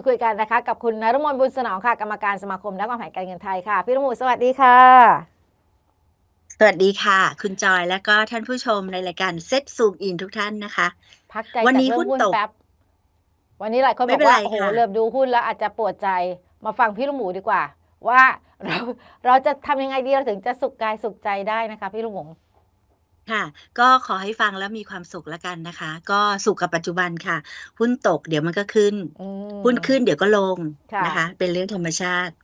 ดคุยกันนะคะ กับคุณนรมนบุญสนองค่ะ กรรมการสมาคมนักวางแผนการเงินไทยค่ะ พี่ลุงหมูสวัสดีค่ะ สวัสดีค่ะ คุณจอยและก็ท่านผู้ชมในรายการเซ็ตซูมอินทุกท่านนะคะ พักใจวันจากนี้เรื่องหุ้นหุ้นตกแป๊บวันนี้หลายคนบไม่อกเป็นว่าไรโอ้โหค่ะเริ่มดูหุ้นแล้วอาจจะปวดใจมาฟังพี่ลุงหมูดีกว่า ว่าเราเราจะทำยังไงดีเราถึงจะสุขกายสุขใจได้นะคะ พี่ลุงหมู ค่ะ ก็ขอให้ฟังแล้วมีความสุขแล้วกันนะคะ ก็สุขกับปัจจุบันค่ะ หุ้นตกเดี๋ยวมันก็ขึ้น อืมหุ้นขึ้นเดี๋ยวก็ลงค่ะ นะคะ เป็นเรื่องธรรมชาติ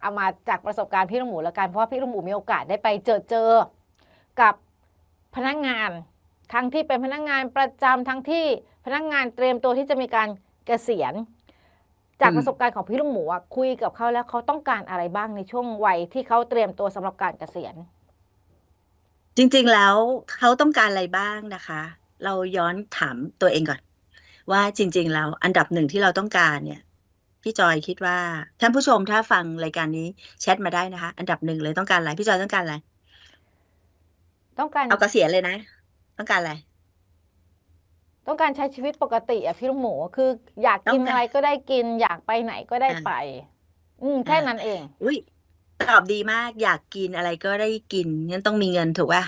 เอามาจากประสบการณ์พี่ลุงหมูแล้วกันเพราะว่าพี่ลุงหมูมีโอกาสได้ไปเจอเจอกับพนักงานทั้งที่เป็นพนักงานประจำทั้งที่พนักงานเตรียมตัวที่จะมีการเกษียณ จากอืม ประสบการณ์ของพี่ลุงหมูอะคุยกับเขาแล้วเขาต้องการอะไรบ้างในช่วงวัยที่เขาเตรียมตัวสำหรับการเกษียณ จริงๆแล้วเขาต้องการอะไรบ้างนะคะ เราย้อนถามตัวเองก่อน ว่าจริง ๆ แล้วอันดับหนึ่งที่เราต้องการเนี่ย พี่จอยคิดว่าท่านผู้ชมถ้าฟังรายการนี้แชทมาได้นะคะ อันดับหนึ่งเลยต้องการอะไรพี่จอยต้องการอะไรต้องการเอาเกษียณเลยนะ ต้องการอะไรต้องการใช้ชีวิตปกติอะพี่ลุงหมูคือ อยากกินต้องการอะไรก็ได้กิน อยากไปไหนก็ได้อ่าไป อืมแค่อ่านั้นเองอุ้ย ตอบดีมาก อยากกินอะไรก็ได้กินงั้นต้องมีเงินถูกป่ะ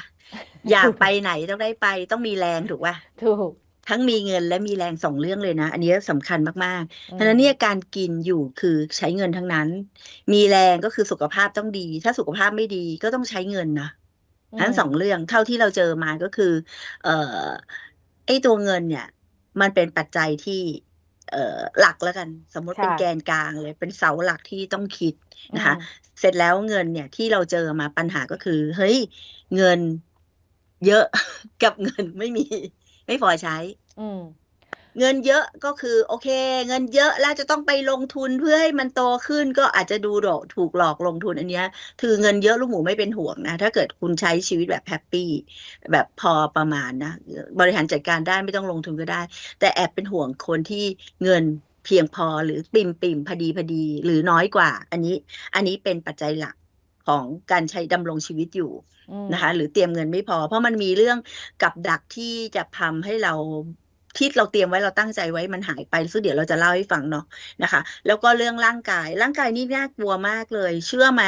อยากไปไหนต้องได้ไป ต้องมีแรงถูกป่ะถูกทั้งมีเงินและมีแรงสองเรื่องเลยนะ อันนี้สำคัญมากๆอืเพมราะฉะนั้นเนี่ยการกินอยู่คือใช้เงินทั้งนั้น มีแรงก็คือสุขภาพต้องดี ถ้าสุขภาพไม่ดีก็ต้องใช้เงินนะทั้งสองเรื่องเท่าที่เราเจอมาก็คือ เอ่อไอ้ตัวเงินเนี่ย มันเป็นปัจจัยที่เอ่อ หลักแล้วกัน สมมติเป็นค่ะแกนกลางเลย เป็นเสาหลักที่ต้องคิดอืนะคะมเสร็จแล้วเงินเนี่ยที่เราเจอมาปัญหาก็คือ เฮ้ย เงินเยอะกับเงินไม่มี ไม่พอใช้ อืม เงินเยอะก็คือโอเค เงินเยอะแล้วจะต้องไปลงทุนเพื่อให้มันโตขึ้นก็อาจจะดูดอกถูกหลอกลงทุนอันเนี้ยคือเงินเยอะลูกหมูไม่เป็นห่วงนะ ถ้าเกิดคุณใช้ชีวิตแบบแฮปปี้แบบพอประมาณนะ บริหารจัดการได้ไม่ต้องลงทุนก็ได้ แต่แอบเป็นห่วงคนที่เงินเพียงพอหรือปิ่มปิ่มพอดีพอดีหรือน้อยกว่า อันนี้อันนี้เป็นปัจจัยหลักของการใช้ดำรงชีวิตอยู่อืมนะคะ หรือเตรียมเงินไม่พอ เพราะมันมีเรื่องกับดักที่จะทำให้เรา ที่เราเตรียมไว้เราตั้งใจไว้มันหายไปซึ่งเดี๋ยวเราจะเล่าให้ฟังเนาะนะคะ แล้วก็เรื่องร่างกายร่างกายนี่น่ากลัวมากเลย เชื่อไหม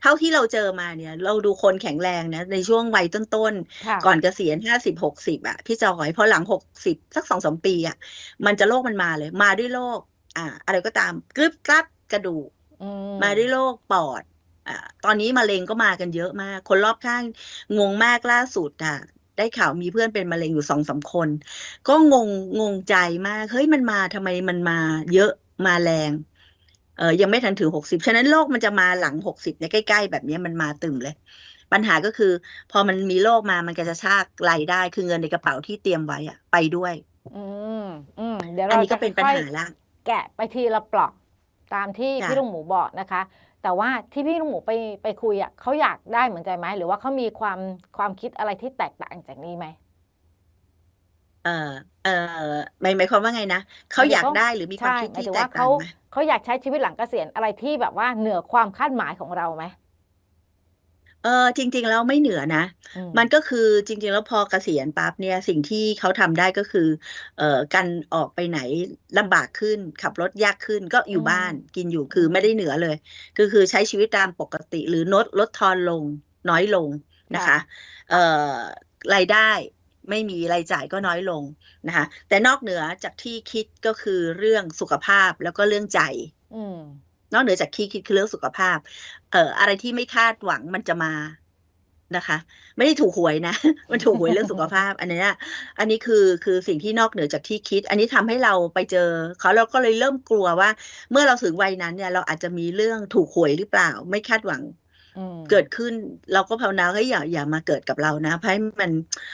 เท่าที่เราเจอมาเนี่ย เราดูคนแข็งแรงนะ ในช่วงวัยต้นค่ะๆก่อนเกษียณห้าสิบหกสิบอะ พี่จอยพอหลังหกสิบสักสองสามปีอะ มันจะโรคมันมาเลย มาด้วยโรคอ่า อะไรก็ตามกรึบกรับกระดูกอืมมาด้วยโรคปอดอ่าตอนนี้มะเร็งก็มากันเยอะมาก คนรอบข้างงงมากล่าสุดอะ ได้ข่าวมีเพื่อนเป็นมะเร็งอยู่สองสามคน ก็งงงงใจมากเฮ้ยมันมาทำไมมันมาเยอะมาแรงเออยังไม่ทันถึงหกสิบฉะนั้นโรคมันจะมาหลังหกสิบเนี่ยใกล้ ๆ แบบเนี้ยมันมาตึมเลย ปัญหาก็คือ พอมันมีโรคมามันก็จะชากรายได้คือเงินในกระเป๋าที่เตรียมไว้อะไปด้วย อืมอืมเดี๋ยวอันเรานี้จะก็เป็นปัญค่อยหาละๆแกะไปทีละปลอกตามที่จ้ะพี่ลุงหมูบอกนะคะ แต่ว่าที่พี่ลุงหมูไปไปคุยอะเขาอยากได้เหมือนใจไหมหรือว่าเขามีความความคิดอะไรที่แตกต่างจากนี้ไหมเออเออหมายหมายความว่าไงนะเขาอยากได้หรือมีความใช่คิดหมายที่ถึงแตว่ากต่าเขางไหมเขาอยากใช้ชีวิตหลังเกษียณอะไรที่แบบว่าเหนือความคาดหมายของเราไหม เออจริง ๆ แล้วไม่เหนือนะ อืม มันก็คือจริง ๆ แล้วพอเกษียณปั๊บเนี่ยสิ่งที่เขาทำได้ก็คือ เอ่อการออกไปไหนลำบากขึ้น ขับรถยากขึ้นก็อยู่บ้านกินอยู่คือไม่ได้เหนือเลยคือคือใช้ชีวิตตามปกติหรือลดลดทอนลงน้อยลงนะคะเอ่อรายได้ไม่มีรายจ่ายก็น้อยลงนะคะแต่นอกเหนือจากที่คิดก็คือเรื่องสุขภาพแล้วก็เรื่องใจ อืม นอกเหนือจากที่คิดคือเรื่องสุขภาพ เอ่ออะไรที่ไม่คาดหวังมันจะมานะคะ ไม่ได้ถูกหวยนะ มันถูกหวยเรื่องสุขภาพ อันเนี้ยอันนี้คือคือสิ่งที่นอกเหนือจากที่คิด อันนี้ทำให้เราไปเจอเขาเราก็เลยเริ่มกลัวว่า เมื่อเราถึงวัยนั้นเนี่ย เราอาจจะมีเรื่องถูกหวยหรือเปล่า ไม่คาดหวังอืมเกิดขึ้นเราก็ภาวนาให้ยอย่าอย่ามาเกิดกับเรานะ เพราะให้มัน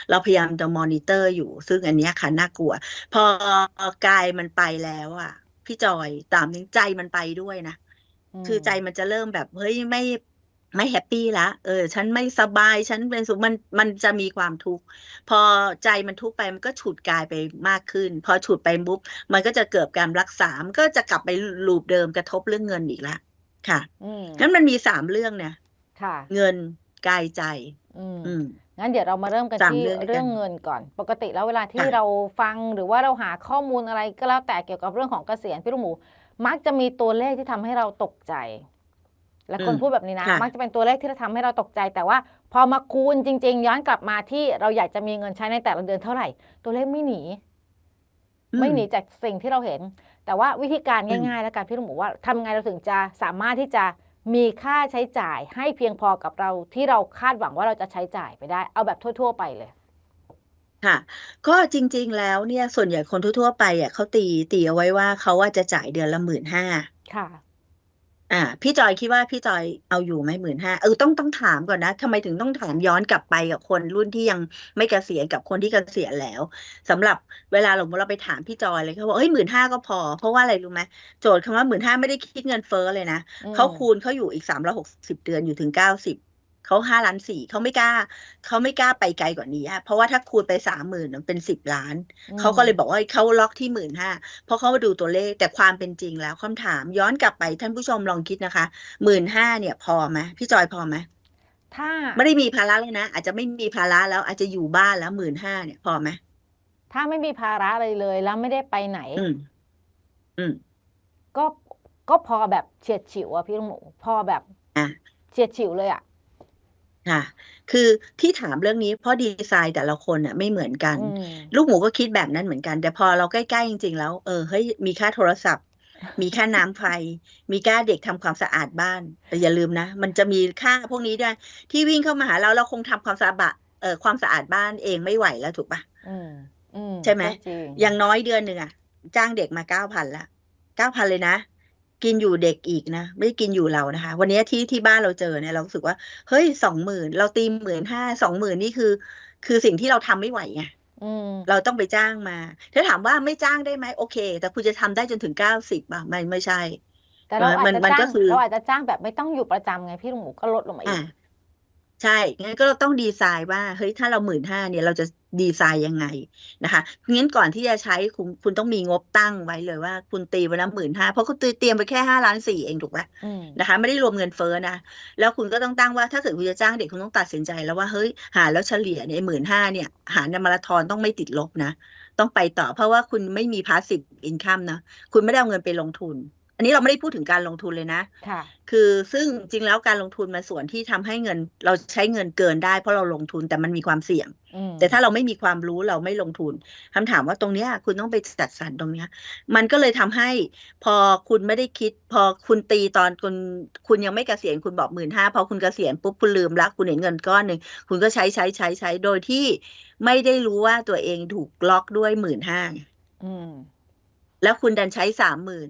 เราพยายามจะมอนิเตอร์อยู่ ซึ่งอันเนี้ยค่ะน่ากลัว พอกายมันไปแล้วอะพี่จอยตามนึงใจมันไปด้วยนะ คือใจมันจะเริ่มแบบเฮ้ยไม่ไม่แฮปปี้ละเออ ฉันไม่สบาย ฉันเป็นสุขมันมันจะมีความทุกข์ พอใจมันทุกข์ไปมันก็ฉุดกายไปมากขึ้น พอฉุดไปปุ๊บมันก็จะเกิดการรักษา มันก็จะกลับไปลูปเดิมกระทบเรื่องเงินอีกละค่ะอืมงั้นมันมีสามเรื่องเนี่ยค่ะ เงินกายใจ อืมอืมงั้นเดี๋ยวเรามาเริ่มกันสามที่เรื่องด้วยกันเรื่องเงินก่อน ปกติแล้วเวลาที่ค่ะเราฟังหรือว่าเราหาข้อมูลอะไรก็แล้วแต่เกี่ยวกับเรื่องของเกษียณพี่ลุงหมู มักจะมีตัวเลขที่ทำให้เราตกใจ และคนอืมพูดแบบนี้นะค่ะมักจะเป็นตัวเลขที่ทำให้เราตกใจ แต่ว่าพอมาคูณจริง ๆ ย้อนกลับมาที่เราอยากจะมีเงินใช้ในแต่ละเดือนเท่าไหร่ ตัวเลขไม่หนีอืไม่หนีจากสิ่งที่เราเห็น แต่ว่าวิธีการอืมง่ายๆ แล้วกันพี่ลุงบอกว่าทำไงเราถึงจะสามารถที่จะมีค่าใช้จ่ายให้เพียงพอกับเราที่เราคาดหวังว่าเราจะใช้จ่ายไปได้ เอาแบบทั่ว ๆ ไปเลย ค่ะ ก็จริง ๆ แล้วเนี่ย ส่วนใหญ่คนทั่ว ๆ ไปอะเขาตี ตีเอาไว้ว่า เขาว่าจะจ่ายเดือนละหมื่นห้าค่ะอ่าพี่จอยคิดว่า พี่จอยเอาอยู่ไหมหมื่นห้าเออ ต้อง ต้องถามก่อนนะ ทำไมถึงต้องถามย้อนกลับไปกับคนรุ่นที่ยังไม่เกษียณ กับคนที่เกษียณแล้ว สำหรับเวลาเราเราไปถามพี่จอยเลย เขาบอก เฮ้ยหมื่นห้าก็พอ เพราะว่าอะไรรู้ไหม โจทย์คำว่าหมื่นห้าไม่ได้คิดเงินเฟ้อเลยนะ อืมเขาคูณ เขาอยู่อีกสามร้อยหกสิบเดือน อยู่ถึงเก้าสิบ เขาห้าล้านสี่เขาไม่กล้าเขาไม่กล้าไปไกลกว่านี้อะเพราะว่าถ้าคูณไปสามหมื่นเป็นสิบล้าน เขาก็เลยบอกว่าเขาล็อกที่หมื่นห้าเพราะเขามาดูตัวเลขแต่ความเป็นจริงแล้วคำถามย้อนกลับไปท่านผู้ชมลองคิดนะคะหมื่นห้าเนี่ยพอไหมพี่จอยพอไหมถ้าไม่ได้มีภาระเลยนะ อาจจะไม่มีภาระแล้วอาจจะอยู่บ้านแล้วหมื่นห้าเนี่ยพอไหมถ้าไม่มีภาระอะไรเลย แล้วไม่ได้ไปไหน อืมอืมก็ก็พอแบบเฉียดฉิวอะพี่ลุงหมูพอแบบอะเฉียดฉิวเลยอะ ค่ะ คือที่ถามเรื่องนี้เพราะดีไซน์แต่ละคนอะไม่เหมือนกันอืมลูกหมูก็คิดแบบนั้นเหมือนกัน แต่พอเราใกล้ๆจริง ๆ แล้วเออเฮ้ยมีค่าโทรศัพท์ มีค่าน้ำไฟ มีค่าเด็กทำความสะอาดบ้าน แต่อย่าลืมนะ มันจะมีค่าพวกนี้ด้วย ที่วิ่งเข้ามาหาเราเราคงทำความสะอาดบะเออความสะอาดบ้านเองไม่ไหวแล้วถูกปะอืมอืมใช่ไหมก็จริงอย่างน้อยเดือนหนึ่งอะจ้างเด็กมาเก้าพันละเก้าพันเลยนะ กินอยู่เด็กอีกนะ ไม่ได้กินอยู่เรานะคะ วันนี้ที่ที่บ้านเราเจอเนี่ย เรารู้สึกว่าเฮ้ยสองหมื่นเราตีหมื่นห้าสองหมื่นนี่คือ คือสิ่งที่เราทำไม่ไหวไงอืมเราต้องไปจ้างมาถ้าถามว่าไม่จ้างได้ไหมโอเค แต่คุณจะทำได้จนถึงเก้าสิบอะไม่ไม่ใช่ แต่เราอาจมันจะมันจ้าก็งคือเราอาจจะจ้างแบบไม่ต้องอยู่ประจำไงพี่ลุงหมูก็ลดลงมาอีอ่าก ใช่งั้นก็ต้องดีไซน์ว่าเฮ้ยถ้าเราหมื่นห้าเนี่ยเราจะดีไซน์ยังไงนะคะงั้นก่อนที่จะใช้คุณคุณต้องมีงบตั้งไว้เลยว่า คุณตีไว้แล้วหมื่นห้าเพราะคุณเตรียมไปแค่ห้าล้านสี่เองถูกไหมอืมนะคะไม่ได้รวมเงินเฟ้อนะแล้วคุณก็ต้องตั้งว่าถ้าเกิดคุณจะจ้างเด็กคุณต้องตัดสินใจแล้วว่าเฮ้ยหารแล้วเฉลี่ยเนี่ยหมื่นห้าเนี่ย หารในมาราธอนต้องไม่ติดลบนะ ต้องไปต่อเพราะว่าคุณไม่มีพาสซีฟอินคัมนะคุณไม่ได้เอาเงินไปลงทุนอั นนี้เราไม่ได้พูดถึงการลงทุนเลยนะค่ะ คือซึ่งจริงแล้วการลงทุนมันส่วนที่ทำให้เงินเราใช้เงินเกินได้ เพราะเราลงทุนแต่มันมีความเสี่ยงอืมแต่ถ้าเราไม่มีความรู้เราไม่ลงทุนคำถามว่าตรงเนี้ยคุณต้องไปจัดสรรตรงเนี้ย มันก็เลยทำให้พอคุณไม่ได้คิด พอคุณตีตอนคุณคุณยังไม่เกษียณคุณบอกหมื่นห้าพอคุณเกษียณปุ๊บคุณลืมละคุณเห็นเงินก้อนหนึ่งคุณก็ใช้ใช้ใช้ใช้โดยที่ไม่ได้รู้ว่าตัวเองถูกล็อกด้วยหมื่นห้าอืมแล้วคุณดันใช้สามหมื่น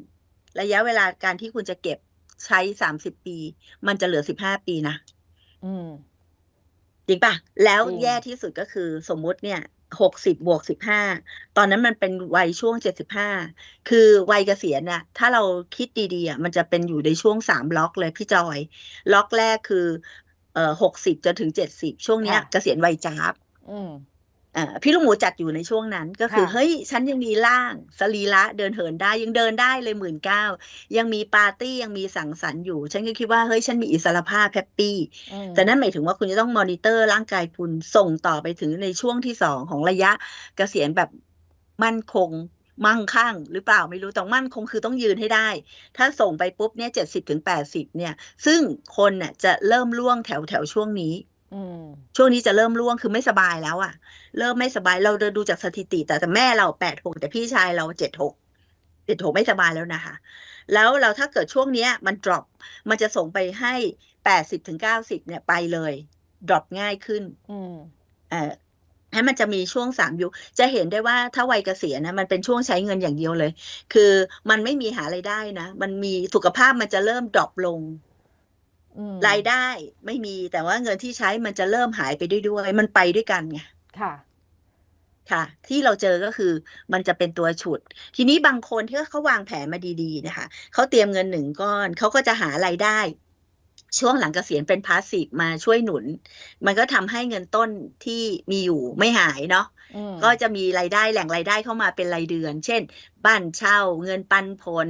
ระยะเวลาการที่คุณจะเก็บใช้สามสิบปี มันจะเหลือสิบห้าปีนะอืมจริงปะแล้วจริงแย่ที่สุดก็คือสมมุติเนี่ยหกสิบบวกสิบห้าตอนนั้นมันเป็นวัยช่วงเจ็ดสิบห้าคือวัยเกษียณน่ะ ถ้าเราคิดดีๆอะมันจะเป็นอยู่ในช่วงสามล็อกเลยพี่จอย ล็อกแรกคือเอ่อหกสิบจนถึงเจ็ดสิบช่วงเนี้ยค่ะเกษียณวัยจ้าบอืมอ่า พี่ลูกหมูจัดอยู่ในช่วงนั้นก็คือค่ะเฮ้ยฉันยังมีร่างสรีระเดินเหินได้ยังเดินได้เลยหมื่นเก้ายังมีปาร์ตี้ยังมีสังสรรค์อยู่ ฉันก็คิดว่าเฮ้ยฉันมีอิสรภาพแฮปปี้อืมแต่นั่นหมายถึงว่าคุณจะต้องมอนิเตอร์ร่างกายคุณส่งต่อไปถึงในช่วงที่สองของระยะเกษียณแบบมั่นคงมั่งคั่งหรือเปล่าไม่รู้แต่มั่นคงคือต้องยืนให้ได้ ถ้าส่งไปปุ๊บเนี่ยเจ็ดสิบถึงแปดสิบเนี่ย ซึ่งคนน่ะจะเริ่มล่วงแถวแถวช่วงนี้อืม ช่วงนี้จะเริ่มร่วงคือไม่สบายแล้วอะเริ่มไม่สบายเราดูจากสถิติ แต่แต่แม่เราแปดหกแต่พี่ชายเราเจ็ดหกเจ็ดหกไม่สบายแล้วนะคะ แล้วเราถ้าเกิดช่วงเนี้ย มัน drop มันจะส่งไปให้แปดสิบถึงเก้าสิบเนี่ยไปเลย drop ง่ายขึ้น อืมเอ่อให้มันจะมีช่วงสามยุคจะเห็นได้ว่าถ้าวัยเกษียณนะมันเป็นช่วงใช้เงินอย่างเดียวเลย คือมันไม่มีหาไรายได้นะ มันมีสุขภาพมันจะเริ่ม drop ลงอืม รายได้ไม่มีแต่ว่าเงินที่ใช้มันจะเริ่มหายไปด้วยด้วยมันไปด้วยกันไงค่ะค่ะ ที่เราเจอก็คือมันจะเป็นตัวฉุด ทีนี้บางคนที่เขาวางแผนมาดีๆนะคะเขาเตรียมเงินหนึ่งก้อนเขาก็จะหารายได้ ช่วงหลังเกษียณเป็นพาสซีฟมาช่วยหนุน มันก็ทำให้เงินต้นที่มีอยู่ไม่หายเนาะอืม ก็จะมีรายได้แหล่งรายได้เข้ามาเป็นรายเดือน เช่น บ้านเช่าเงินปันผล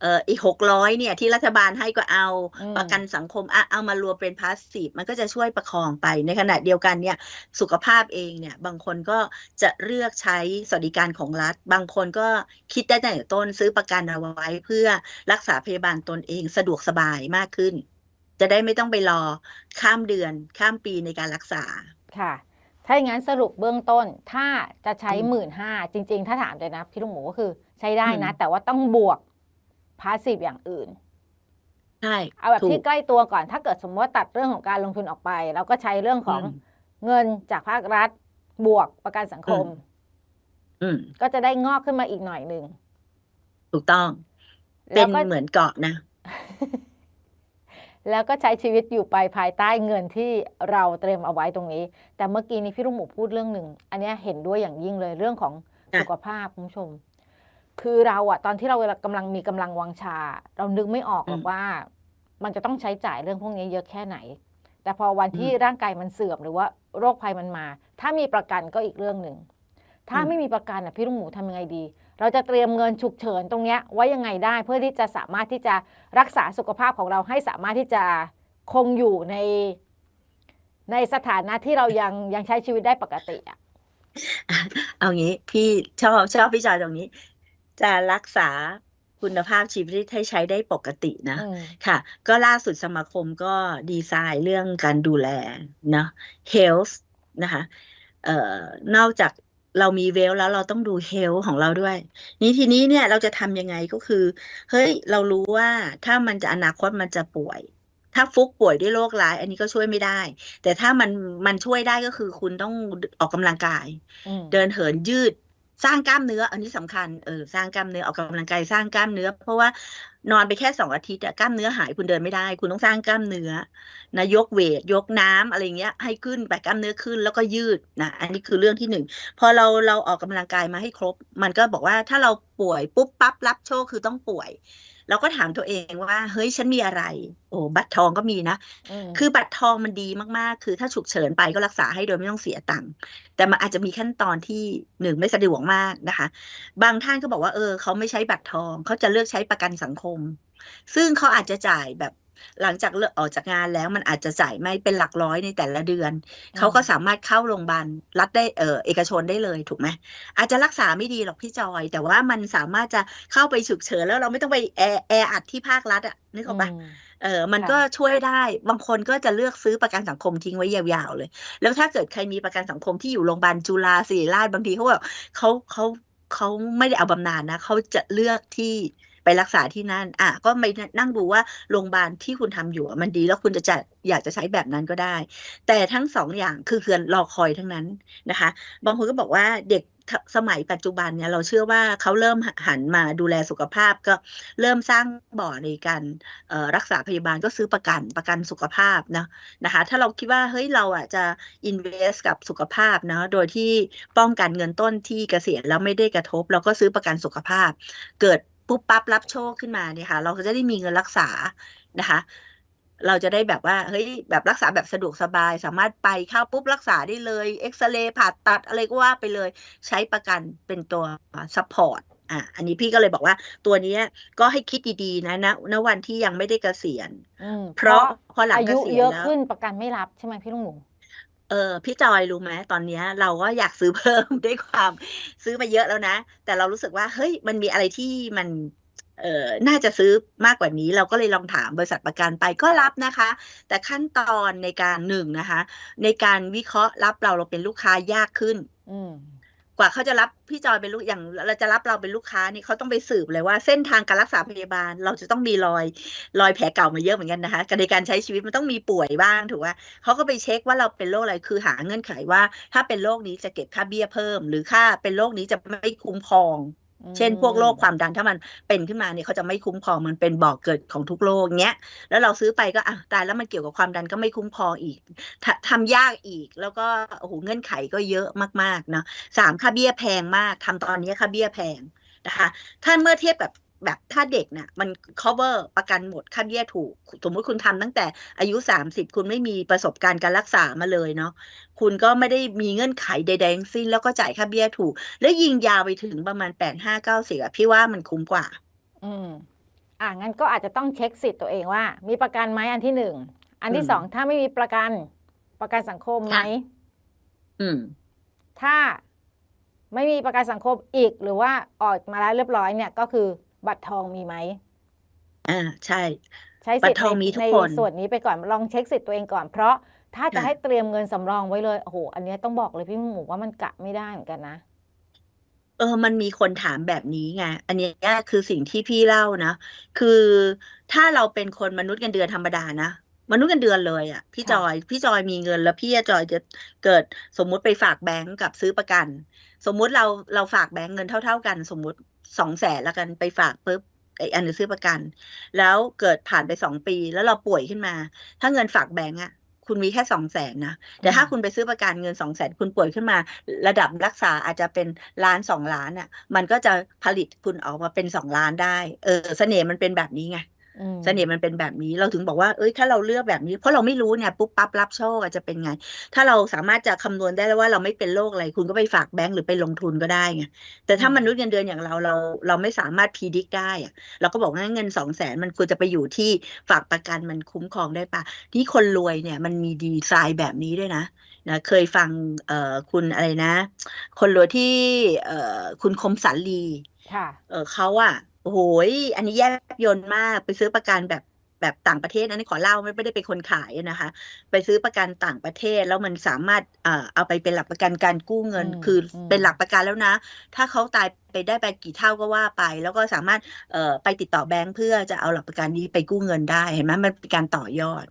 เอ่ออีกหกร้อยเนี่ยที่รัฐบาลให้ก็เอาอืมประกันสังคมอะเอามารวมเป็นพาสซีฟมันก็จะช่วยประคองไปในขณะเดียวกันเนี่ยสุขภาพเองเนี่ยบางคนก็จะเลือกใช้สวัสดิการของรัฐ บางคนก็คิดได้ตั้งแต่ต้นซื้อประกันเอาไว้เพื่อรักษาพยาบาลตนเองสะดวกสบายมากขึ้น จะได้ไม่ต้องไปรอข้ามเดือนข้ามปีในการรักษาค่ะ ถ้าอย่างนั้นสรุปเบื้องต้นถ้าจะใช้อืมหมื่นห้าจริง ๆ ถ้าถามเลยนะพี่ลุงหมูก็คือใช้ได้นะอืมแต่ว่าต้องบวกพาสซีฟอย่างอื่นใช่เอาแบบถูที่กใกล้ตัวก่อน ถ้าเกิดสมมติว่าตัดเรื่องของการลงทุนออกไปแล้วก็ใช้เรื่องของอืมเงินจากภาครัฐ บวกประกันสังคมอืมก็จะได้งอกขึ้นมาอีกหน่อยหนึ่งถูกต้อง เป็แล้วนก็เหมือนเกาะนะ แล้วก็ใช้ชีวิตอยู่ไปภายใต้เงินที่เราเตรียมเอาไว้ตรงนี้ แต่เมื่อกี้นี้พี่ลุงหมูพูดเรื่องหนึ่ง อันเนี้ยเห็นด้วยอย่างยิ่งเลยเรื่องของค่ะสุขภาพคุณผู้ชม คือเราอะตอนที่เรากำลังมีกำลังวังชา เรานึกไม่ออกหรอกว่า มันจะต้องใช้จ่ายเรื่องพวกนี้เยอะแค่ไหน แต่พอวันที่ร่างกายมันเสื่อมหรือว่าโรคภัยมันมา ถ้ามีประกันก็อีกเรื่องหนึ่งถ้าไม่มีประกันอะพี่ลุงหมูทำยังไงดี เราจะเตรียมเงินฉุกเฉินตรงเนี้ยไว้ยังไงได้เพื่อที่จะสามารถที่จะรักษาสุขภาพของเราให้สามารถที่จะคงอยู่ใน ในสถานะที่เรายังยังใช้ชีวิตได้ปกติอะเอางี้พี่ชอบชอบพี่จอยตรงนี้ จะรักษาคุณภาพชีวิตให้ใช้ได้ปกตินะอืมค่ะ ก็ล่าสุดสมาคมก็ดีไซน์เรื่องการดูแลเนาะ health นะคะเอ่อนอกจาก เรามีเวลแล้วเราต้องดู health ของเราด้วย นี่ทีนี้เนี่ยเราจะทำยังไงก็คือ เฮ้ยเรารู้ว่าถ้ามันจะอนาคตมันจะป่วย ถ้าฟุกป่วยด้วยโรคร้าย อันนี้ก็ช่วยไม่ได้ แต่ถ้ามันมันช่วยได้ก็คือคุณต้องออกกำลังกายอืมเดินเหินยืดสร้างกล้ามเนื้อ อันนี้สำคัญเออสร้างกล้ามเนื้อออกกำลังกายสร้างกล้ามเนื้อ เพราะว่า นอนไปแค่สองอาทิตย์อะกล้ามเนื้อหายคุณเดินไม่ได้ คุณต้องสร้างกล้ามเนื้อนะยกเวทยกน้ำอะไรเงี้ย ให้ขึ้นไปกล้ามเนื้อขึ้นแล้วก็ยืดนะอันนี้คือเรื่องที่หนึ่งพอเราเราออกกำลังกายมาให้ครบ มันก็บอกว่าถ้าเรา ป่วย ปุ๊บปั๊บรับโชคคือต้องป่วย เราก็ถามตัวเองว่า เฮ้ยฉันมีอะไร โอ้บัตรทองก็มีนะมคือบัตรทองมันดีมากๆ คือถ้าฉุกเฉินไปก็รักษาให้โดยไม่ต้องเสียตังค์แต่มันอาจจะมีขั้นตอนที่หนึ่งไม่สะดวกมากนะคะ บางท่านก็บอกว่าเออเขาไม่ใช้บัตรทองเขาจะเลือกใช้ประกันสังคม ซึ่งเขาอาจจะจ่ายแบบ หลังจากเลิกออกจากงานแล้วมันอาจจะจ่ายไม่เป็นหลักร้อยในแต่ละเดือน เขาก็สามารถเข้าโรงพยาบาลรัฐได้เออเอกชนได้เลยถูกไหมอาจจะรักษาไม่ดีหรอกพี่จอย แต่ว่ามันสามารถจะเข้าไปฉุกเฉินแล้วเราไม่ต้องไปแอแออัดที่ภาครัฐอะนึกออกปะอืมเออมันค่ะก็ช่วยได้ บางคนก็จะเลือกซื้อประกันสังคมทิ้งไว้ยาวๆเลย แล้วถ้าเกิดใครมีประกันสังคมที่อยู่โรงพยาบาลจุฬาศิริราชบางทีเขาแบบเขาเขาเขาไม่ได้เอาบำนาญนะเขาจะเลือกที่ ไปรักษาที่นั่น อะก็ไปนั่งดูว่าโรงพยาบาลที่คุณทำอยู่มันดีแล้วคุณจะจะอยากจะใช้แบบนั้นก็ได้ แต่ทั้งสองอย่างคือเคือนรอคอยทั้งนั้นนะคะ บางคนก็บอกว่าเด็กสมัยปัจจุบันเนี่ยเราเชื่อว่าเขาเริ่มหันมาดูแลสุขภาพก็เริ่มสร้างบ่อในการรักษาพยาบาลก็ซื้อประกันประกันสุขภาพนะนะคะ ถ้าเราคิดว่าเฮ้ยเราอะจะ invest กับสุขภาพเนาะโดยที่ป้องกันเงินต้นที่เกษียณแล้วไม่ได้กระทบ เราก็ซื้อประกันสุขภาพ เกิด ปุ๊บปั๊บรับโชคขึ้นมาเนี่ยค่ะ เราก็จะได้มีเงินรักษานะคะ เราจะได้แบบว่าเฮ้ยแบบรักษาแบบสะดวกสบาย สามารถไปเข้าปุ๊บรักษาได้เลยเอ็กซเรย์ผ่าตัดอะไรก็ว่าไปเลยใช้ประกันเป็นตัวซัพพอร์ตอะอันนี้พี่ก็เลยบอกว่าตัวเนี้ยก็ให้คิดดีๆนะณณวันที่ยังไม่ได้เกษียณอืมเพราะพอหลังอาเกยุษียณเยอะแล้วขึ้นประกันไม่รับใช่ไหมพี่ลุงหมู เออพี่จอยรู้ไหมตอนนี้เราก็อยากซื้อเพิ่มด้วยความซื้อมาเยอะแล้วนะ แต่เรารู้สึกว่าเฮ้ยมันมีอะไรที่มันเออน่าจะซื้อมากกว่านี้ เราก็เลยลองถามบริษัทประกันไปก็รับนะคะ แต่ขั้นตอนในการหนึ่งนะคะ ในการวิเคราะห์รับเราเราเป็นลูกค้ายากขึ้นอื กว่าเขาจะรับพี่จอยเป็นลูกอย่างเราจะรับเราเป็นลูกค้านี่เขาต้องไปสืบเลยว่าเส้นทางการรักษาพยาบาล เราจะต้องมีรอยรอยแผลเก่ามาเยอะเหมือนกันนะคะกในการใช้ชีวิตมันต้องมีป่วยบ้างถูกไหมเขาก็ไปเช็คว่าเราเป็นโรคอะไรคือหาเงื่อนไขว่า ถ้าเป็นโรคนี้จะเก็บค่าเบี้ยเพิ่ม หรือค่าเป็นโรคนี้จะไม่คุ้มครอง เช่น พวกโรคความดันถ้ามันเป็นขึ้นมาเนี่ยเขาจะไม่คุ้มครองมันเป็นบ่อกเกิดของทุกโรคเนี้ย แล้วเราซื้อไปก็อะตายแล้วมันเกี่ยวกับความดันก็ไม่คุ้มครองอีกทำทำยากอีก แล้วก็โอ้โหเงื่อนไขก็เยอะมากๆเนาะสามค่าเบี้ยแพงมากทำตอนนี้ค่าเบี้ยแพงนะคะถ้าเมื่อเทียบกับ แบบถ้าเด็กเนี่ยมัน cover ประกันหมดค่าเบี้ยถูก สมมุติคุณทำตั้งแต่อายุสามสิบคุณไม่มีประสบการณ์การรักษามาเลยเนาะคุณก็ไม่ได้มีเงื่อนไขใดๆทั้งสิ้น แล้วก็จ่ายค่าเบี้ยถูก แล้วยิงยาวไปถึงประมาณแปดห้าเก้าสิบอะพี่ว่ามันคุ้มกว่า อืมอะงั้นก็อาจจะต้องเช็คสิทธิ์ตัวเองว่า มีประกันไหมอันที่หนึ่งอันที่อืมสองถ้าไม่มีประกันประกันสังคมไหมค่ะอืม ถ้าไม่มีประกันสังคมอีกหรือว่าออกมาแล้วเรียบร้อยเนี่ยก็คือ บัตรทองมีไหมอ่าใช่ ใช้สิทบัธิ์ตรทองในมีทุกในคนส่วนนี้ไปก่อนลองเช็คสิทธิ์ตัวเองก่อน เพราะถ้าจะค่ะให้เตรียมเงินสำรองไว้เลยโอ้โหอันเนี้ยต้องบอกเลยพี่หมูว่ามันกะไม่ได้เหมือนกันนะเออ มันมีคนถามแบบนี้ไง อันเนี้ยคือสิ่งที่พี่เล่านะ คือถ้าเราเป็นคนมนุษย์เงินเดือนธรรมดานะ มนุษย์เงินเดือนเลยอะ พี่ค่ะจอย พี่จอยมีเงินแล้วพี่จอยจะเกิดสมมุติไปฝากแบงก์กับซื้อประกัน สมมุติเราเราฝากแบงก์เงินเท่า ๆกัน สมมุติสองแสนแล้วกันไปฝากปุ๊บไออันนึงซื้อประกัน แล้วเกิดผ่านไปสองปี แล้วเราป่วยขึ้นมา ถ้าเงินฝากแบงก์อะคุณมีแค่สองแสนนะ แต่ถ้าคุณไปซื้อประกันเงินสองแสนคุณป่วยขึ้นมา ระดับรักษาอาจจะเป็นล้านสองล้านอะ มันก็จะผลิตคุณออกมาเป็นสองล้านได้ เออเสน่ห์มันเป็นแบบนี้ไงอืม เสน่ห์มันเป็นแบบนี้เราถึงบอกว่าเอ้ยถ้าเราเลือกแบบนี้ เพราะเราไม่รู้เนี่ยปุ๊บปั๊บรับโชคอะจะเป็นไง ถ้าเราสามารถจะคำนวณได้แล้วว่าเราไม่เป็นโรคอะไรคุณก็ไปฝากแบงก์หรือไปลงทุนก็ได้ไงแต่ถ้ามนุษย์เงินเดือนอย่างเราเราเราไม่สามารถพีดิกได้อะเราก็บอกว่าเงินสองแสนมันควรจะไปอยู่ที่ฝากประกันมันคุ้มครองได้ปะที่คนรวยเนี่ยมันมีดีไซน์แบบนี้ด้วยนะนะเคยฟังเอ่อคุณอะไรนะ คนรวยที่เอ่อคุณคมสันลีค่ะเออเขาอะ โอ้โหยอันนี้แยบยนต์มากไปซื้อประกันแบบแบบต่างประเทศอันนี้ขอเล่าไม่ไม่ได้เป็นคนขายนะคะ ไปซื้อประกันต่างประเทศแล้วมันสามารถเอ่อเอาไปเป็นหลักประกันการกู้เงินอืมคืออมเป็นหลักประกันแล้วนะ ถ้าเขาตายไปได้ไปกี่เท่าก็ว่าไป แล้วก็สามารถเอ่อไปติดต่อแบงก์เพื่อจะเอาหลักประกันนี้ไปกู้เงินได้เห็นไหมมันเป็นการต่อยอด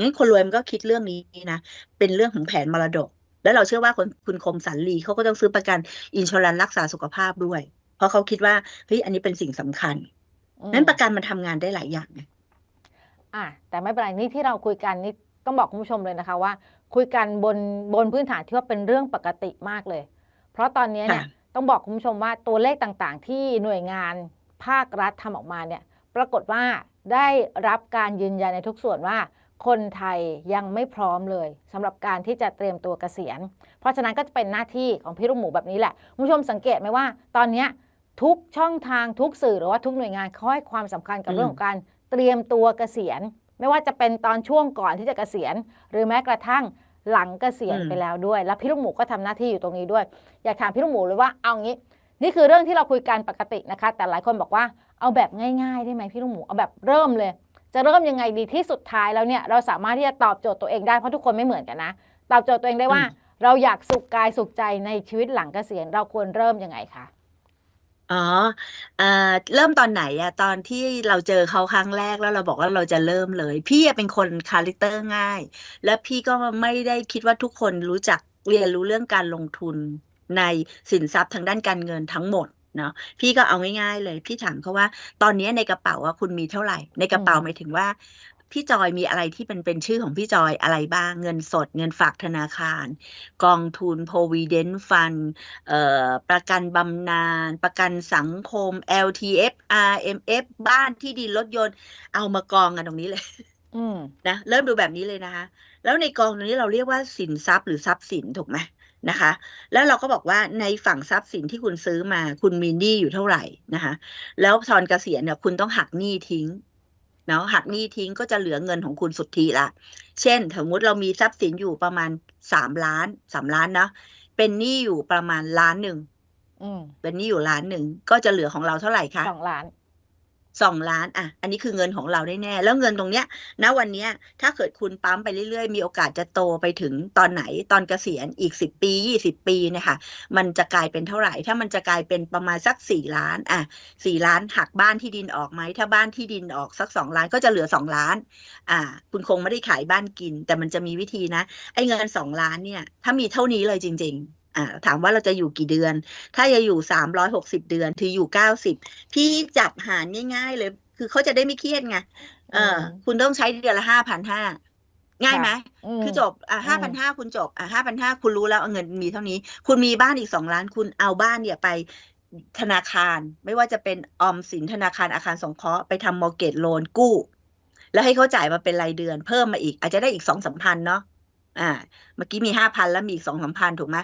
งั้นคนรวยมันก็คิดเรื่องนี้นะเป็นเรื่องของแผนมรดก แล้วเราเชื่อว่าคนคุณคมสันลีเขาก็ต้องซื้อประกันอินชอรันรักษาสุขภาพด้วย เพราะเขาคิดว่าเฮ้ยอันนี้เป็นสิ่งสำคัญอืมนั้นประกันมันทำงานได้หลายอย่างไงอะแต่ไม่เป็นไรนี่ที่เราคุยกันนี่ต้องบอกคุณผู้ชมเลยนะคะว่า คุยกันบนบนพื้นฐานที่ว่าเป็นเรื่องปกติมากเลย เพราะตอนนี้เนี่ยค่ะต้องบอกคุณผู้ชมว่าตัวเลขต่างๆ ที่หน่วยงานภาครัฐทำออกมาเนี่ย ปรากฏว่าได้รับการยืนยันในทุกส่วนว่า คนไทยยังไม่พร้อมเลยสำหรับการที่จะเตรียมตัวเกษียณ เพราะฉะนั้นก็จะเป็นหน้าที่ของพี่ลูกหมูแบบนี้แหละคุณผู้ชมสังเกตไหมว่า ตอนเนี้ย ทุกช่องทางทุกสื่อหรือว่าทุกหน่วยงานเขาให้ความสำคัญกับอืมเรื่องของการเตรียมตัวเกษียณ ไม่ว่าจะเป็นตอนช่วงก่อนที่จะเกษียณ หรือแม้กระทั่งหลังเกษียณอืมไปแล้วด้วย แล้วพี่ลูกหมูก็ทำหน้าที่อยู่ตรงนี้ด้วย อยากถามพี่ลูกหมูเลยว่าเอางี้ นี่คือเรื่องที่เราคุยกันปกตินะคะ แต่หลายคนบอกว่าเอาแบบง่ายๆได้ไหมพี่ลูกหมูเอาแบบเริ่มเลย จะเริ่มยังไงดีที่สุดท้ายแล้วเนี่ยเราสามารถที่จะตอบโจทย์ตัวเองได้เพราะทุกคนไม่เหมือนกันนะตอบโจทย์ตัวเองได้ว่า เราอยากสุขกายสุขใจในชีวิตหลังเกษียณ เราควรเริ่มยังไงคะ อ๋ออ่าเริ่มตอนไหนอะตอนที่เราเจอเขาครั้งแรกแล้วเราบอกว่าเราจะเริ่มเลย พี่อะเป็นคนคาแรคเตอร์ง่าย และพี่ก็ไม่ได้คิดว่าทุกคนรู้จักเรียนรู้เรื่องการลงทุนในสินทรัพย์ทางด้านการเงินทั้งหมดเนาะพี่ก็เอาง่ายๆเลย พี่ถามเขาว่า ตอนนี้ในกระเป๋าอะคุณมีเท่าไหร่ ในกระเป๋าหมายถึงว่า พี่จอยมีอะไรที่เป็นเป็นชื่อของพี่จอยอะไรบ้าง เงินสดเงินฝากธนาคาร กองทุน provident fund เอ่อประกันบำนาญประกันสังคม LTF RMF บ้านที่ดินรถยนต์ เอามากองกันตรงนี้เลยอืมนะเริ่มดูแบบนี้เลยนะคะ แล้วในกองตรงนี้เราเรียกว่าสินทรัพย์หรือทรัพย์สินถูกไหมนะคะ แล้วเราก็บอกว่าในฝั่งทรัพย์สินที่คุณซื้อมา คุณมีหนี้อยู่เท่าไหร่นะคะ แล้วตอนเกษียณเนี่ยคุณต้องหักหนี้ทิ้ง เนาะหักหนี้ทิ้งก็จะเหลือเงินของคุณสุทธิละ เช่นสมมุติเรามีทรัพย์สินอยู่ประมาณสามล้านสามล้านเนาะเป็นหนี้อยู่ประมาณล้านหนึ่งอืมเป็นหนี้อยู่ล้านหนึ่งก็จะเหลือของเราเท่าไหร่คะสองล้าน สองล้านอะ อันนี้คือเงินของเราแน่ๆแล้วเงินตรงเนี้ยณวันเนี้ยถ้าเกิดคุณปั๊มไปเรื่อยๆ มีโอกาสจะโตไปถึงตอนไหนตอนเกษียณอีกสิบปียี่สิบปีเนะคะมันจะกลายเป็นเท่าไหร่ ถ้ามันจะกลายเป็นประมาณสักสี่ล้านอะสี่ล้านหักบ้านที่ดินออกไหมถ้าบ้านที่ดินออกสักสองล้านก็จะเหลือสองล้าน อ่า คุณคงไม่ได้ขายบ้านกิน แต่มันจะมีวิธีนะไอ้เงินสองล้านเนี่ย ถ้ามีเท่านี้เลยจริง ๆ อ่าถามว่าเราจะอยู่กี่เดือน ถ้าจะอยู่สามร้อยหกสิบเดือนถืออยู่เก้าสิบพี่จับหารง่าย ๆ เลย คือเขาจะได้ไม่เครียดไงเออมคุณต้องใช้เดือนละห้าพันห้าง่ายไหมมคือจบอะอืห้ามพันห้าคุณจบอะห้าพันห้าคุณรู้แล้วเอาเงินมีเท่านี้ คุณมีบ้านอีกสองล้าน คุณเอาบ้านเนี่ยไปธนาคาร ไม่ว่าจะเป็นออมสินธนาคารอาคารสงเคราะห์ไปทำมอร์เกจโลนกู้ แล้วให้เขาจ่ายมาเป็นรายเดือนเพิ่มมาอีก อาจจะได้อีกสองสามพันเนาะ อ่า เมื่อกี้มีห้าพันแล้วมีอีกสองสามพันถูกไหม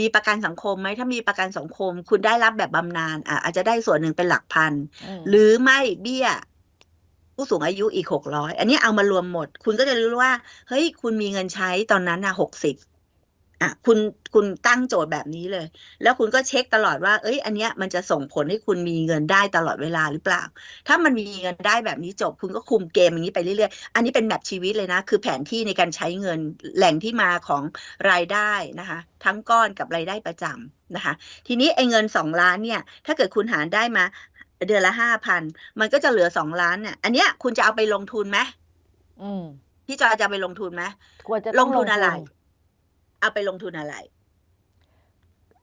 มีประกันสังคมไหมถ้ามีประกันสังคม คุณได้รับแบบบำนาญอะอาจจะได้ส่วนหนึ่งเป็นหลักพันอืมหรือไม่เบี้ย ผู้สูงอายุอีกหกร้อยอันนี้เอามารวมหมด คุณก็จะรู้ว่า เฮ้ย คุณมีเงินใช้ตอนนั้นน่ะหกสิบ อะคุณคุณตั้งโจทย์แบบนี้เลย แล้วคุณก็เช็คตลอดว่า เอ้ย อันเนี้ยมันจะส่งผลให้คุณมีเงินได้ตลอดเวลาหรือเปล่า ถ้ามันมีเงินได้แบบนี้จบ คุณก็คุมเกมอย่างนี้ไปเรื่อยๆ อันนี้เป็นแบบชีวิตเลยนะ คือแผนที่ในการใช้เงินแหล่งที่มาของรายได้นะคะ ทั้งก้อนกับรายได้ประจำนะคะ ทีนี้ไอ้เงินสองล้านเนี่ย ถ้าเกิดคุณหารได้มาเดือนละห้าพันมันก็จะเหลือสองล้านเนี่ยอันเนี้ยคุณจะเอาไปลงทุนไหมอืมพี่จอยจะเอาไปลงทุนไหมควรจะลต้องงทุนอะไร เอาไปลงทุนอะไร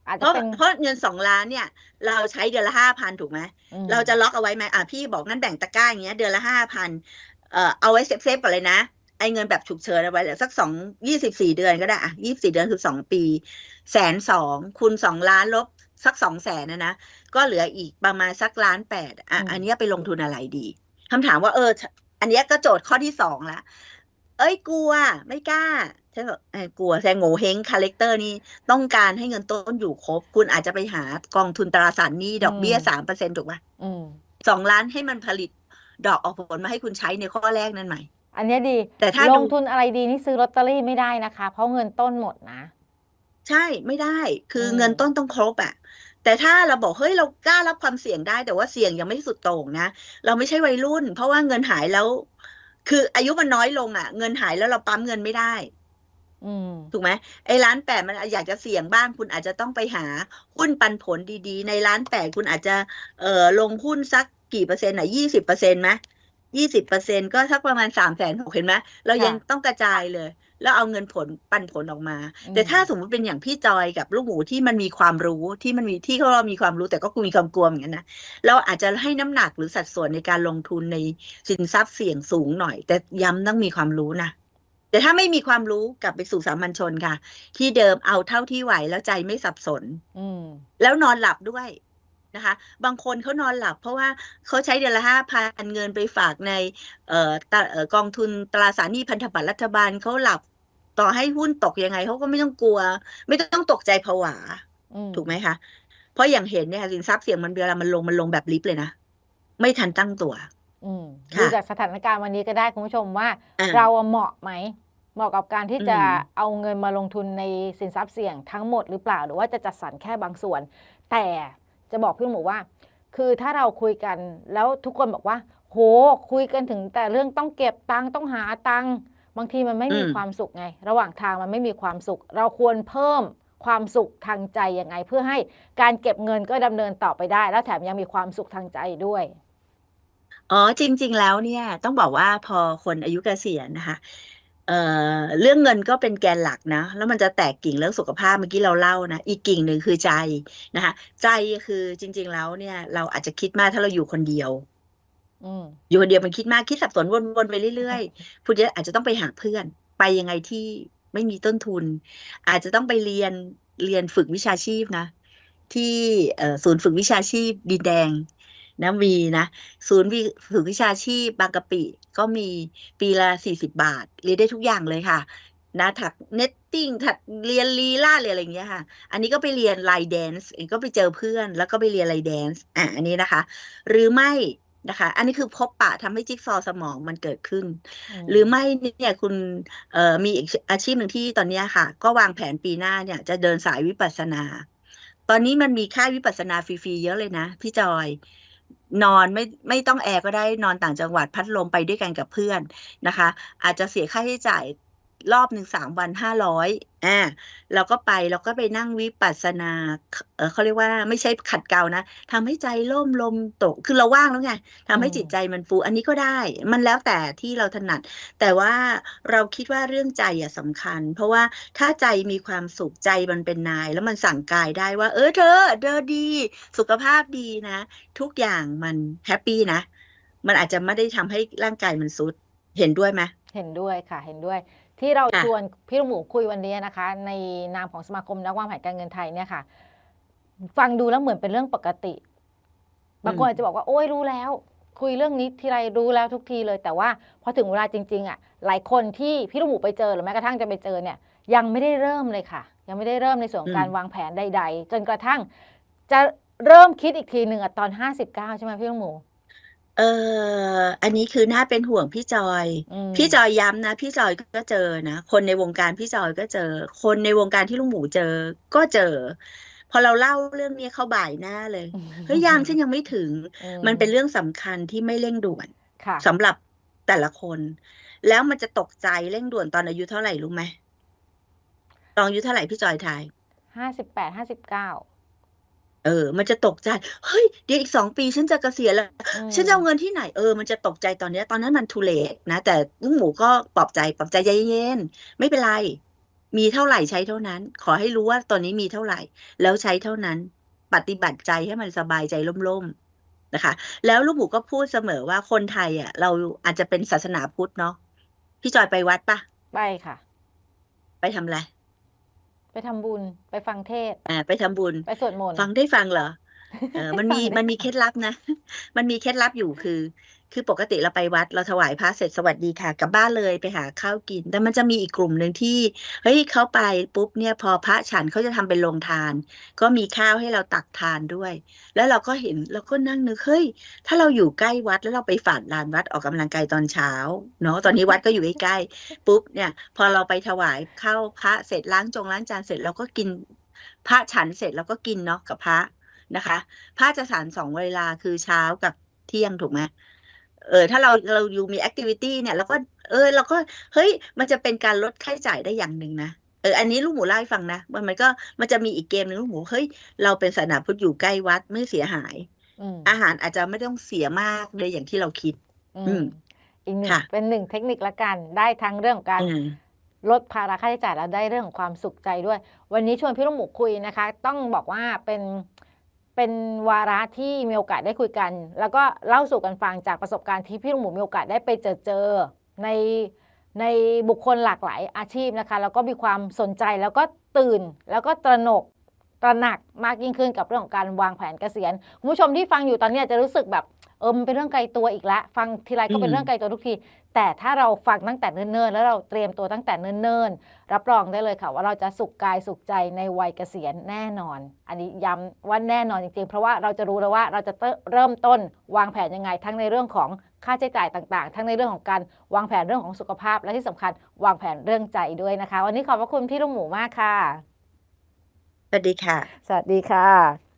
อาจเพจะราะเป็นเพราะเงินสองล้านเนี่ย เราใช้เดือนละห้าพันถูกไหมอืมเราจะล็อกเอาไว้ไหมอะพี่บอกนั่นแบ่งตะกร้าอย่างเงี้ยเดือนละห้าพันเอ่อเอาไว้เซฟเซฟก่อนเลยนะไอ้เงินแบบฉุกเฉินเอาไว้เหลือสักสองยี่สิบสี่เดือนก็ได้อะยี่สิบสี่เดือนคือสองปีแสนสองคูณสองล้านลบสักสองแสนนะนะก็เหลืออีกประมาณสักล้านแปดอะอันเนี้ยไปลงทุนอะไรดีคำถามว่าเออ อันเนี้ยก็โจทย์ข้อที่สองละเอ้ยกลัวไม่กล้า ฉันบอกเอ้ยกลัวแต่โง่เฮงคาแรคเตอร์นี่ต้องการให้เงินต้นอยู่ครบ คุณอาจจะไปหากองทุนตราสารหนี้ดอกเบี้ยสามเปอร์เซ็นถูกไหมอืมสองล้านให้มันผลิตดอกออกผลมาให้คุณใช้ในข้อแรกนั่นไหมอันเนี้ยดี แต่ถ้าลดูงทุนอะไรดีนี่ซื้อลอตเตอรี่ไม่ได้นะคะ เพราะเงินต้นหมดนะ ใช่ไม่ได้ คืออมเงินต้นต้องครบอะแต่ถ้าเราบอกเฮ้ยเรากล้ารับความเสี่ยงได้ แต่ว่าเสี่ยงยังไม่สุดโต่งนะเราไม่ใช่วัยรุ่น เพราะว่าเงินหายแล้ว คืออายุมันน้อยลงอะเงินหายแล้วเราปั๊มเงินไม่ได้อืม ถูกไหมไอ้ร้านแปดมันอยากจะเสี่ยงบ้าง คุณอาจจะต้องไปหาหุ้นปันผลดีๆ ในร้านแปดคุณอาจจะเอ่อลงหุ้นสักกี่เปอร์เซ็นต์อะยี่สิบเปอร์เซ็นต์ไหมยี่สิบเปอร์เซ็นต์ก็สักประมาณสามแสนหกเห็นไหมเรายังค่ะต้องกระจายเลย แล้วเอาเงินผลปันผลออกมาอืมแต่ถ้าสมมติเป็นอย่างพี่จอยกับลูกหมูที่มันมีความรู้ที่มันมีที่เขาเรามีความรู้แต่ก็มีความกลัวเหมือนกันนะเราอาจจะให้น้ำหนักหรือสัดส่วนในการลงทุนในสินทรัพย์เสี่ยงสูงหน่อย แต่ย้ำต้องมีความรู้นะ แต่ถ้าไม่มีความรู้กลับไปสู่สามัญชนค่ะ ที่เดิมเอาเท่าที่ไหวแล้วใจไม่สับสนอืมแล้วนอนหลับด้วยนะคะ บางคนเขานอนหลับ เพราะว่าเขาใช้เดือนละห้าพันเงินไปฝากในเอ่อตะเอ่อกองทุนตราสารหนี้พันธบัตรรัฐบาลเขาหลับต่อให้หุ้นตกยังไงเขาก็ไม่ต้องกลัว ไม่ต้องตกใจผวาอืมถูกไหมคะเพราะอย่างเห็นเนี่ยสินทรัพย์เสี่ยงมันเวลามันลงมันลงแบบลิฟต์เลยนะไม่ทันตั้งตัวอืมค่ะ ดูจากสถานการณ์วันนี้ก็ได้คุณผู้ชมว่าอ่าเราอะเหมาะไหมเหมาะกับการที่จะอืมเอาเงินมาลงทุนในสินทรัพย์เสี่ยงทั้งหมดหรือเปล่า หรือว่าจะจัดสรรแค่บางส่วน แต่จะบอกพี่หมูว่า คือถ้าเราคุยกันแล้วทุกคนบอกว่า โหคุยกันถึงแต่เรื่องต้องเก็บตังค์ต้องหาตังค์บางทีมันไม่มีอืมความสุขไง ระหว่างทางมันไม่มีความสุข เราควรเพิ่มความสุขทางใจยังไง เพื่อให้การเก็บเงินก็ดำเนินต่อไปได้ แล้วแถมยังมีความสุขทางใจด้วย อ๋อจริง ๆ แล้วเนี่ย ต้องบอกว่าพอคนอายุเกษียณนะคะเอ่อเรื่องเงินก็เป็นแกนหลักนะ แล้วมันจะแตกกิ่งเรื่องสุขภาพเมื่อกี้เราเล่านะ อีกกิ่งหนึ่งคือใจนะคะ ใจคือจริง ๆ แล้วเนี่ย เราอาจจะคิดมากถ้าเราอยู่คนเดียวอืมอยู่คนเดียวมันคิดมากคิดสับสนวนๆไปเรื่อยๆคุณจะอาจจะต้องไปหาเพื่อน ไปยังไงที่ไม่มีต้นทุน อาจจะต้องไปเรียนเรียนฝึกวิชาชีพนะ ที่เอ่อศูนย์ฝึกวิชาชีพดินแดง นะมีนะ ศูนย์วิฝึกวิชาชีพบางกะปิ ก็มีปีละสี่สิบบาท เรียนได้ทุกอย่างเลยค่ะนะถักเนตติ้งถักเรียนลีลาเรียนอะไรอย่างเงี้ยค่ะ อันนี้ก็ไปเรียนไลน์แดนซ์ก็ไปเจอเพื่อน แล้วก็ไปเรียนไลน์แดนซ์อะอันนี้นะคะ หรือไม่นะคะ อันนี้คือพบปะทำให้จิ๊กซอว์สมองมันเกิดขึ้น หรือไม่เนี่ยคุณเอ่อมีอีกอาชีพหนึ่งที่ตอนเนี้ยค่ะ ก็วางแผนปีหน้าเนี่ยจะเดินสายวิปัสสนา ตอนนี้มันมีค่ายวิปัสสนาฟรีๆเยอะเลยนะพี่จอย นอนไม่ไม่ต้องแอร์ก็ได้นอนต่างจังหวัดพัดลมไปด้วยกันกับเพื่อนนะคะ อาจจะเสียค่าใช้จ่าย รอบหนึ่งสามวันห้าร้อยอ่าเราก็ไปเราก็ไปนั่งวิปัสสนาเออเขาเรียกว่าไม่ใช่ขัดเกลานะทำให้ใจล่มลมตกคือเราว่างแล้วไงทำให้จิตใจมันฟูอันนี้ก็ได้ มันแล้วแต่ที่เราถนัด แต่ว่าเราคิดว่าเรื่องใจอะสำคัญ เพราะว่าถ้าใจมีความสุขใจมันเป็นนาย แล้วมันสั่งกายได้ว่า เออเธอเธอดี สุขภาพดีนะ ทุกอย่างมันแฮปปี้นะ มันอาจจะไม่ได้ทำให้ร่างกายมันสุดเห็นด้วยไหมเห็นด้วยค่ะเห็นด้วย ที่เราค่ะชวนพี่ลูกหมูคุยวันนี้นะคะ ในนามของสมาคมนักวางแผนการเงินไทยเนี่ยค่ะ ฟังดูแล้วเหมือนเป็นเรื่องปกติบางคนอืมอาจจะบอกว่าโอ้ยรู้แล้ว คุยเรื่องนี้ทีไรรู้แล้วทุกทีเลย แต่ว่าพอถึงเวลาจริง ๆ อะ หลายคนที่พี่ลูกหมูไปเจอหรือแม้กระทั่งจะไปเจอเนี่ย ยังไม่ได้เริ่มเลยค่ะ ยังไม่ได้เริ่มในส่วนของการวางแผนใด ๆ จนกระทั่ง จะเริ่มคิดอีกทีหนึ่งอะตอน 59 ใช่ไหมพี่ลูกหมู เอออันนี้คือน่าเป็นห่วงพี่จอย อืมพี่จอยย้ำนะ พี่จอยก็เจอนะ คนในวงการพี่จอยก็เจอ คนในวงการที่ลุงหมูเจอก็เจอ พอเราเล่าเรื่องนี้เขาบ่ายหน้าเลยเฮ้ยยังฉันยังไม่ถึง อืมันเป็นเรื่องสำคัญที่ไม่เร่งด่วนค่ะสำหรับแต่ละคน แล้วมันจะตกใจเร่งด่วนตอนอายุเท่าไหร่รู้ไหมตอนอายุเท่าไหร่พี่จอยทาย ห้าสิบแปดห้าสิบเก้า เออ มันจะตกใจ เฮ้ย เดี๋ยวอีกสองปีฉันจะเกษียณแล้ว ฉันจะเอาเงินที่ไหน เออ มันจะตกใจตอนเนี้ยตอนนั้นมันทูเลตนะ แต่ลุงหมูก็ปลอบใจ ปลอบใจใจเย็นๆไม่เป็นไร มีเท่าไหร่ใช้เท่านั้น ขอให้รู้ว่าตอนนี้มีเท่าไหร่ แล้วใช้เท่านั้น ปฏิบัติใจให้มันสบายใจล่มๆ นะคะ แล้วลูกหมูก็พูดเสมอว่าคนไทยอะ เราอาจจะเป็นศาสนาพุทธเนาะ พี่จอยไปวัดปะไปค่ะ ไปทำอะไร ไปทำบุญไปฟังเทศน์อ่าไปทำบุญ ไปสวดมนต์ ฟังได้ฟังเหรอเออมันมีฟังได้มันมีเคล็ดลับนะ มันมีเคล็ดลับอยู่คือ คือปกติเราไปวัดเราถวายพระเสร็จสวัสดีค่ะกลับบ้านเลยไปหาข้าวกิน แต่มันจะมีอีกกลุ่มหนึ่งที่เฮ้ยเขาไปปุ๊บเนี่ยพอพระฉันเขาจะทำเป็นโรงทาน ก็มีข้าวให้เราตักทานด้วย แล้วเราก็เห็นเราก็นั่งนึกเฮ้ยถ้าเราอยู่ใกล้วัดแล้วเราไปฝาดลานวัดออกกำลังกายตอนเช้าเนาะตอนนี้วัดก็อยู่ใกล้ๆปุ๊บเนี่ยพอเราไปถวายข้าวพระเสร็จล้างจงล้างจานเสร็จเราก็กินพระฉันเสร็จเราก็กินเนาะกับพระนะคะ พระจะฉันสองเวลาคือเช้ากับเที่ยงถูกไหม เออถ้าเราเราอยู่มีแอคทิวิตี้เนี่ยเราก็เออเราก็เฮ้ยมันจะเป็นการลดค่าใช้จ่ายได้อย่างหนึ่งนะเอออันนี้ลูกหมูเล่าให้ฟังนะมันมันก็มันจะมีอีกเกมหนึ่งลูกหมูเฮ้ยเราเป็นศาสนาพุทธอยู่ใกล้วัดไม่เสียหายอืมอาหารอาจจะไม่ต้องเสียมากเลยอย่างที่เราคิด อือืมมอีกหนึ่งค่ะเป็นหนึ่งเทคนิคละกันได้ทั้งเรื่องของการอืมลดภาระค่าใช้จ่ายแล้วได้เรื่องของความสุขใจด้วย วันนี้ชวนพี่ลูกหมูคุยนะคะ ต้องบอกว่าเป็น เป็นวาระที่มีโอกาสได้คุยกัน แล้วก็เล่าสู่กันฟังจากประสบการณ์ที่พี่ลูกหมูมีโอกาสได้ไปเจอเจอในในบุคคลหลากหลายอาชีพนะคะ แล้วก็มีความสนใจแล้วก็ตื่นแล้วก็ตระหนกตระหนักมากยิ่งขึ้นกับเรื่องของการวางแผนเกษียณคุณผู้ชมที่ฟังอยู่ตอนนี้จะรู้สึกแบบเออมันเป็นเรื่องไกลตัวอีกแล้วฟังทีไรก็เป็นเรื่องไกลตัวทุกที แต่ถ้าเราฟังตั้งแต่เนิ่นๆ แล้วเราเตรียมตัวตั้งแต่เนิ่นๆ รับรองได้เลยค่ะ ว่าเราจะสุขกายสุขใจในวัยเกษียณแน่นอน อันนี้ย้ำว่าแน่นอนจริงๆ เพราะว่าเราจะรู้แล้วว่าเราจะเริ่มต้นวางแผนยังไง ทั้งในเรื่องของค่าใช้จ่ายต่างๆ ทั้งในเรื่องของการวางแผนเรื่องของสุขภาพ และที่สำคัญวางแผนเรื่องใจด้วยนะคะ วันนี้ขอบพระคุณพี่ลุงหมูมากค่ะ สวัสดีค่ะ สวัสดีค่ะ